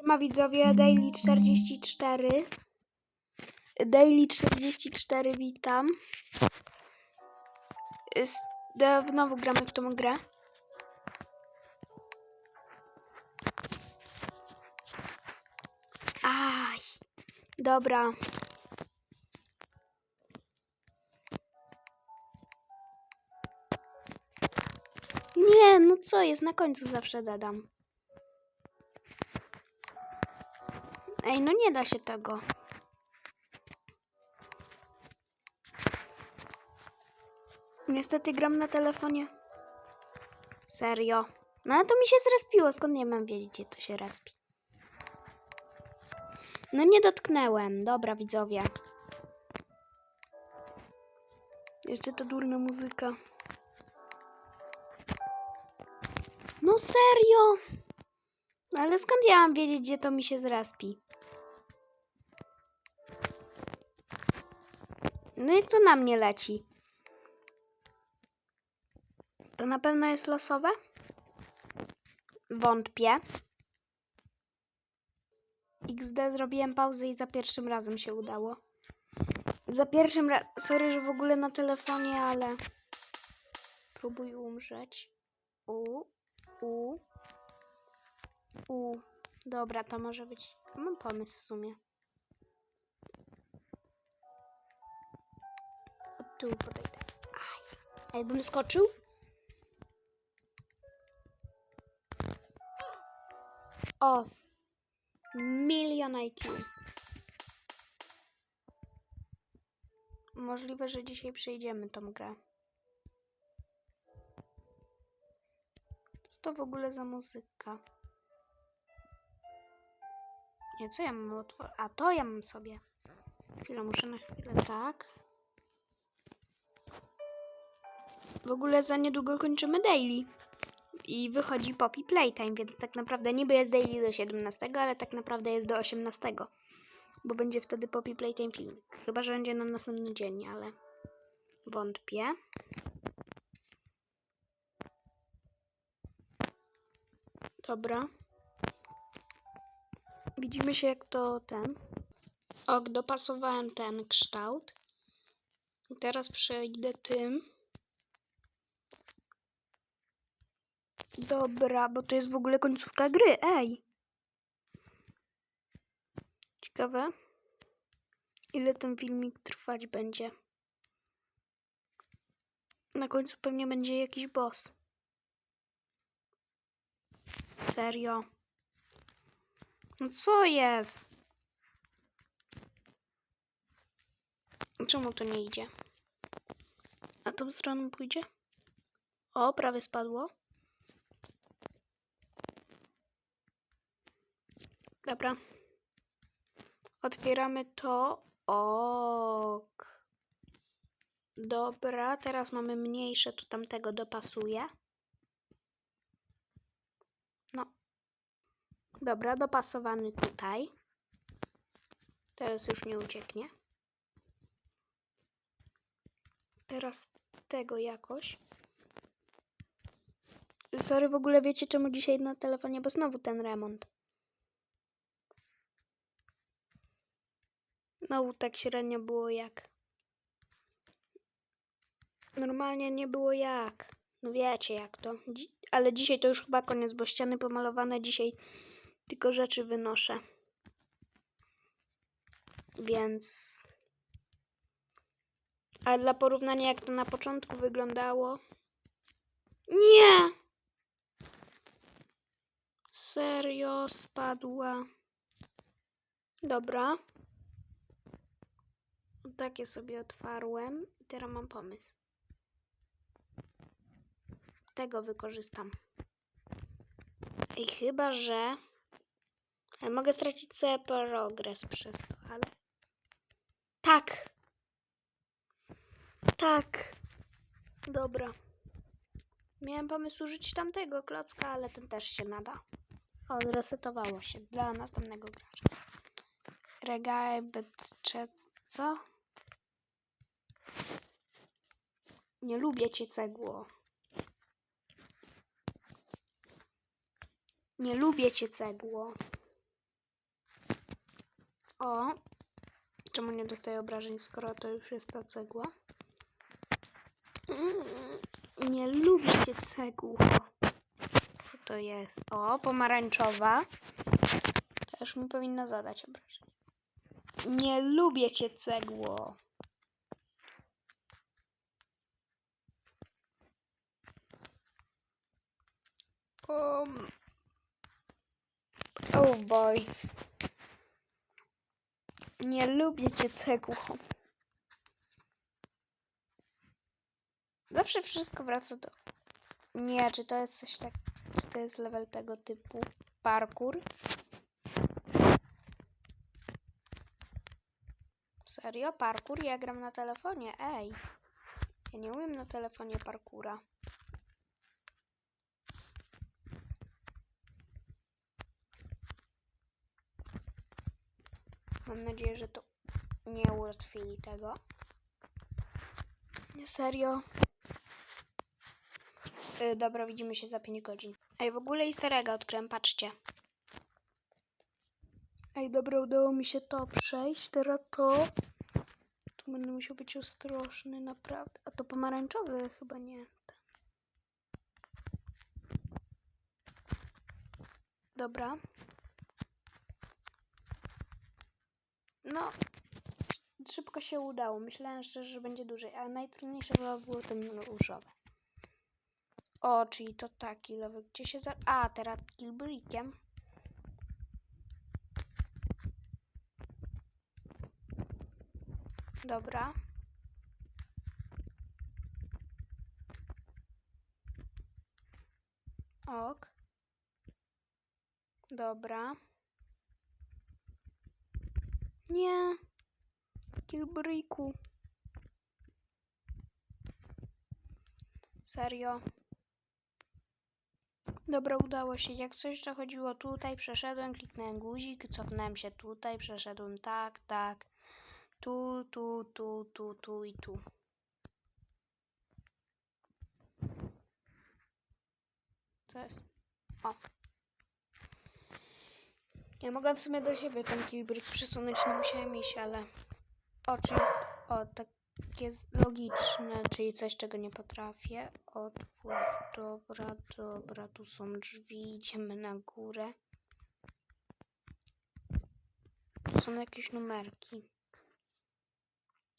Siema widzowie, Daily 44. Daily 44, witam. Znowu gramy w tą grę. Aj, dobra. Nie, no co jest, na końcu zawsze dodam. Ej, no nie da się tego. Niestety gram na telefonie. Serio. No ale to mi się zrespiło, skąd nie mam wiedzieć, gdzie to się respi. No nie dotknęłem. Dobra, widzowie. Jeszcze to durna muzyka. No serio? Ale skąd ja mam wiedzieć, gdzie to mi się zrespi? No jak to na mnie leci? To na pewno jest losowe? Wątpię. XD zrobiłem pauzę i za pierwszym razem się udało. Za pierwszym razem. Sorry, że w ogóle na telefonie, ale. Próbuj umrzeć. U. U. U. Dobra, to może być. Mam pomysł w sumie. Tu podejdę. Aj. A jakbym skoczył? O! Milion IQ. Możliwe, że dzisiaj przejdziemy tą grę. Co to w ogóle za muzyka? Nie, co ja mam otworzyć? A to ja mam sobie. Chwilę, muszę na chwilę, tak. W ogóle za niedługo kończymy daily. I wychodzi Poppy Playtime, więc tak naprawdę niby jest daily do 17, ale tak naprawdę jest do 18. Bo będzie wtedy Poppy Playtime filmik. Chyba, że będzie na następny dzień, ale wątpię. Dobra. Widzimy się jak to ten. Ok, dopasowałem ten kształt. I teraz przejdę tym. Dobra, bo to jest w ogóle końcówka gry. Ej! Ciekawe, ile ten filmik trwać będzie. Na końcu pewnie będzie jakiś boss. Serio. No co jest? Czemu to nie idzie? A tą stroną pójdzie? O, prawie spadło. Dobra. Otwieramy to. Ok. Dobra, teraz mamy mniejsze, tu tamtego dopasuje. No. Dobra, dopasowany tutaj. Teraz już nie ucieknie. Teraz tego jakoś. Sorry, w ogóle wiecie czemu dzisiaj na telefonie, bo znowu ten remont. Znowu tak średnio było jak. Normalnie nie było jak. No wiecie jak to. Dzi ale dzisiaj to już chyba koniec, bo ściany pomalowane dzisiaj tylko rzeczy wynoszę. Więc. A dla porównania, jak to na początku wyglądało. Nie! Serio spadła. Dobra. Takie sobie otwarłem. I teraz mam pomysł. Tego wykorzystam. I chyba, że. Ale mogę stracić cały progres przez to, ale. Tak! Tak! Dobra. Miałem pomysł użyć tamtego klocka, ale ten też się nada. O, resetowało się dla następnego gracza. Regae, co? Nie lubię cię cegło. Nie lubię cię cegło. O, czemu nie dostaję obrażeń, skoro to już jest ta cegła? Mm, Nie lubię cię cegło. Co to jest? O, pomarańczowa. Też mi powinna zadać obrażeń. Nie lubię cię cegło. Um. Oh boy. Nie lubię cię cegło. Zawsze wszystko wraca do... Nie, czy to jest coś tak... Czy to jest level tego typu? Parkour? Serio? Parkour? Ja gram na telefonie, ej. Ja nie umiem na telefonie parkura. Mam nadzieję, że to nie ułatwili tego. Nie, serio. Yy, dobra, widzimy się za 5 godzin. Ej, w ogóle easter egga odkryłem, patrzcie. Ej, dobra, udało mi się to przejść. Teraz to. Tu będę musiał być ostrożny, naprawdę. A to pomarańczowy chyba nie. Dobra. No, szybko się udało. Myślałem szczerze, że będzie dłużej, a najtrudniejsze było ten różowy. O, czyli to taki level, gdzie się za... A, teraz killbrickiem. Dobra. Ok. Dobra. Nie. Kilbriku. Serio. Dobra, udało się. Jak coś to chodziło tutaj, przeszedłem, kliknąłem guzik, cofnąłem się tutaj, przeszedłem tak, tak. Tu, tu, tu, tu, tu i tu. Co jest? O. Ja mogłam w sumie do siebie ten killbrick przesunąć, no musiałem iść, ale... O, czyli... O, takie logiczne, czyli coś, czego nie potrafię. Otwórz, dobra, dobra, tu są drzwi, idziemy na górę. Tu są jakieś numerki.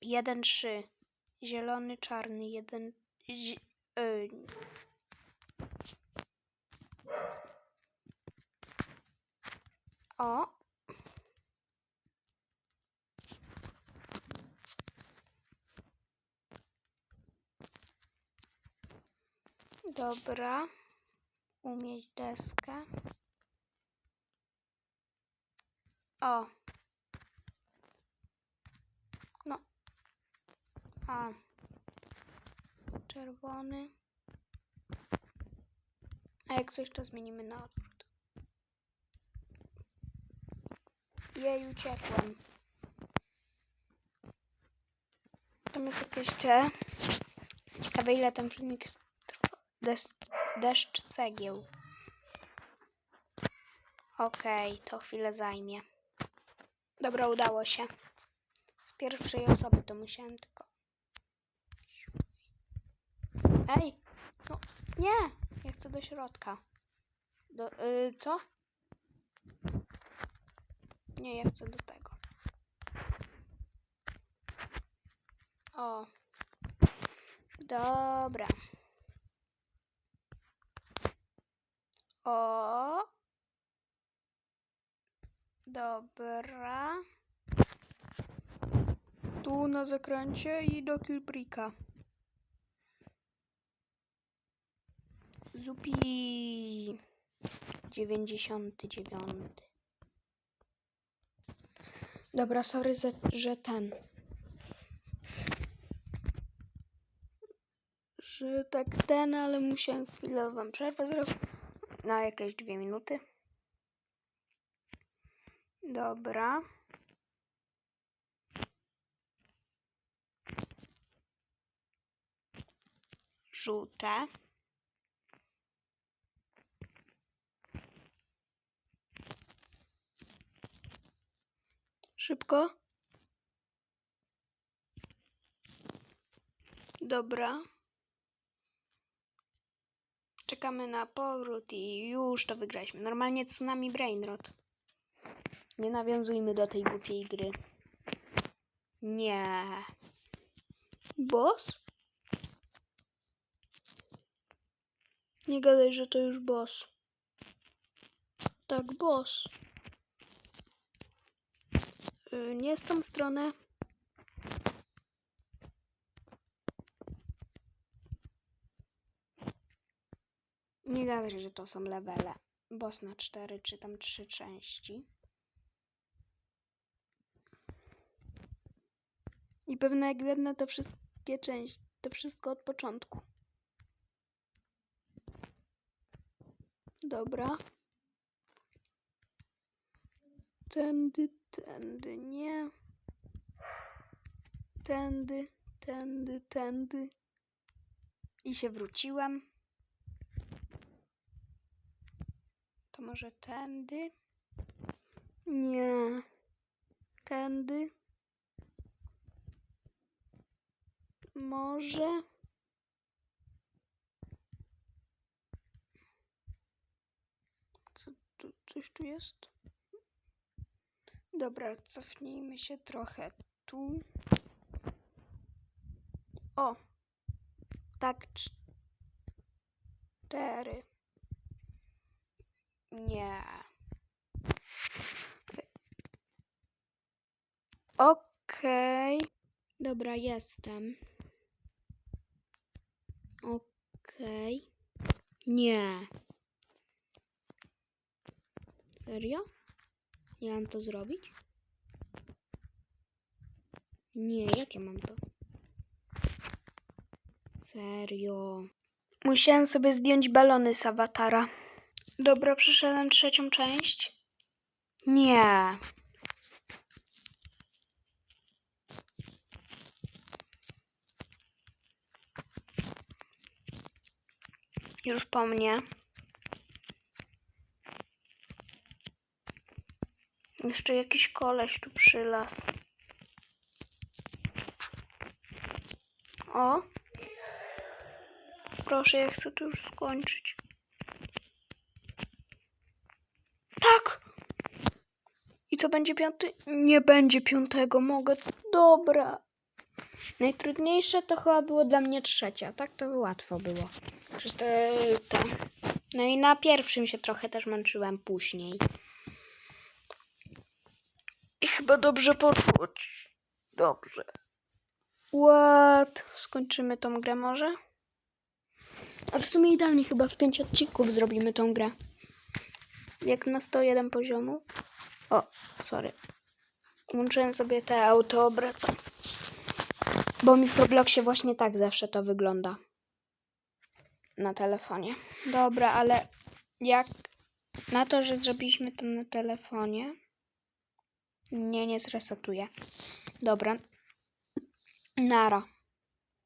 Jeden, trzy. Zielony, czarny, jeden... zi- y, O. Dobra. Umieć deskę. O. No. A. Czerwony. A jak coś, to zmienimy na odwrót. Jej, uciekłem. Natomiast jak jeszcze... Ciekawe ile ten filmik trwa. Des, deszcz cegieł. Okej, to chwilę zajmie. Dobra, udało się. Z pierwszej osoby to musiałem tylko... Ej! No, nie! Ja chcę do środka. Do, y, co? Nie, ja chcę do tego. O. Dobra. O. Dobra. Tu na zakręcie i do Kilbrika. Zupi. 99. Dobra, sorry, że, ten. Że tak ten, ale musiałem chwilę wam przerwę zrobić. Na jakieś dwie minuty. Dobra. Żółte. Szybko. Dobra. Czekamy na powrót i już to wygraliśmy. Normalnie tsunami brainrot. Nie nawiązujmy do tej głupiej gry. Nie. Boss? Nie gadaj, że to już boss. Tak, boss. Y, Nie z tą stronę. Nie gadaj, że to są levele. Boss na cztery, czy tam trzy części. I pewnie jak jedne to wszystkie części, to wszystko od początku. Dobra. Tędy, tędy, nie. Tędy, tędy, tędy. I się wróciłem. To może tędy? Nie. Tędy. Może. Co tu, coś tu jest? Dobra, cofnijmy się trochę tu. O! Tak, cztery. Nie. Okej. Dobra, jestem. Okej. Nie. Serio? Ja mam to zrobić? Nie, jak ja mam to? Serio. Musiałem sobie zdjąć balony z awatara. Dobra, przeszedłem trzecią część. Nie. Już po mnie. Jeszcze jakiś koleś tu przylas. O. Proszę, ja chcę to już skończyć. Tak! I co będzie piąty? Nie będzie piątego, mogę. Dobra. Najtrudniejsze to chyba było dla mnie trzecia. Tak to łatwo było. Przez te, te. No i na pierwszym się trochę też męczyłem później. Dobrze poszło. Dobrze. What? Skończymy tą grę może? A w sumie idealnie chyba w pięć odcinków zrobimy tą grę. Jak na 101 poziomów. O, sorry. Łączyłem sobie te auto obraca. Bo mi w Robloxie właśnie tak zawsze to wygląda. Na telefonie. Dobra, ale jak na to, że zrobiliśmy to na telefonie. Nie, nie zresetuję. Dobra. Nara.